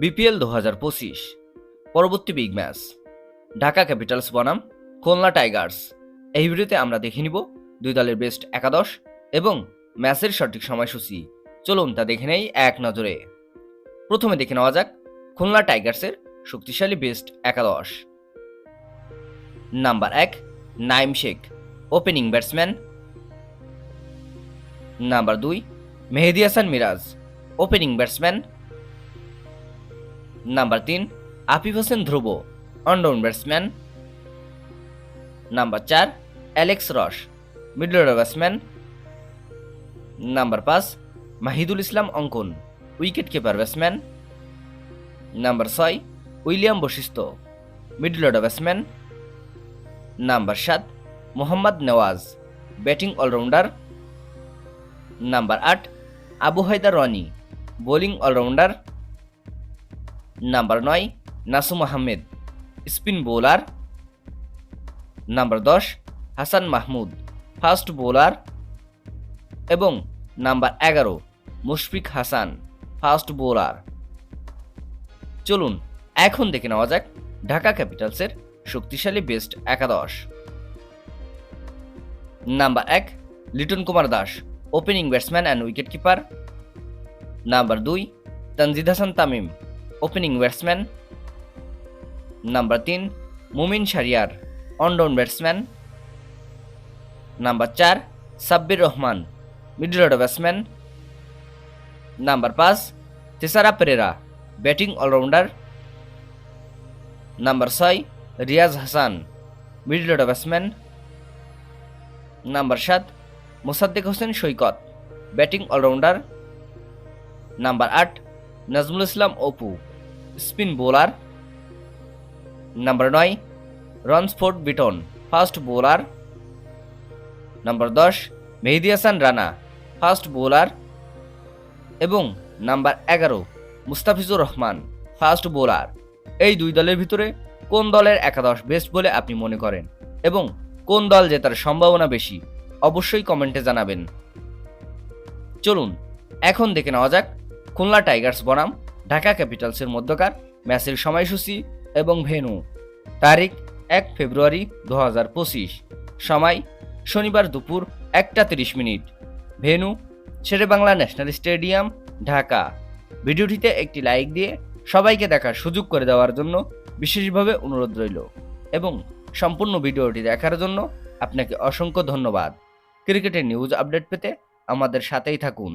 BPL দু হাজার পঁচিশ। পরবর্তী বিগ ম্যাচ। ঢাকা ক্যাপিটালস বনাম, খুলনা টাইগার্স। এই ভিডিওতে আমরা দেখে নিব দুই দলের বেস্ট একাদশ এবং ম্যাচের সঠিক সময়সূচি। চলুন তা দেখে নেই এক নজরে। প্রথমে দেখে নেওয়া যাক খুলনা টাইগার্সের শক্তিশালী বেস্ট একাদশ। নাম্বার এক Naim Sheikh, opening batsman. Number দুই, Mehedi Hasan Miraz, opening batsman. Number তিন, Afif Hossain Dhruba one down batsman number চার Alex Ross middle order batsman number পাঁচ, Mahidul Islam Ankon wicket keeper batsman number ছয়, William Bosisto middle order batsman number সাত, Mohammad Nawaz batting allrounder number আট, Abu Haider Rony bowling allrounder number নয়, Nasum Ahmed, spin bowler. Number দশ, Hasan Mahmud, fast bowler. এবং number এগারো, Mushfiq Hasan, fast bowler. চলুন, এখন দেখে নেওয়া যাক ঢাকা ক্যাপিটালসের শক্তিশালী বেস্ট একাদশ। নাম্বার এক, Liton Kumar Das, opening batsman and wicket keeper number দুই, Tanzid Hasan Tamim opening batsman number তিন Momin Shahriar one down batsman number চার Sabbir Rahman middle order batsman number পাঁচ Thisara Perera batting allrounder number ছয় Riaz Hasan middle order batsman number সাত Mosaddek Hossain Saikat batting allrounder number আট Nazmul Islam Apu spin bowler. Number নয়, Ronsford Beaton, fast bowler. Number দশ, Mehedi Hasan Rana, fast bowler. এবং number এগারো, Mustafizur Rahman, fast bowler. এই দুই দলের ভিতরে কোন দলের একাদশ বেস্ট বলে আপনি মনে করেন? এবং কোন দল জেতার সম্ভাবনা বেশি? অবশ্যই কমেন্টে জানাবেন। চলুন, এখন দেখে নেওয়া যাক খুলনা টাইগার্স বনাম। ঢাকা ক্যাপিটালসের মধ্যকার ম্যাচের সময়সূচি এবং ভেন্যু। তারিখ এক ফেব্রুয়ারি দু হাজার পঁচিশ। সময় শনিবার দুপুর একটা তিরিশ minute. Venue, Sher e Bangla National Stadium, Dhaka. ভিডিওটিতে একটি লাইক দিয়ে সবাইকে দেখার সুযোগ করে দেওয়ার জন্য বিশেষভাবে অনুরোধ রইল এবং সম্পূর্ণ ভিডিওটি দেখার জন্য আপনাকে অসংখ্য ধন্যবাদ। ক্রিকেটের নিউজ আপডেট পেতে আমাদের সাথেই থাকুন।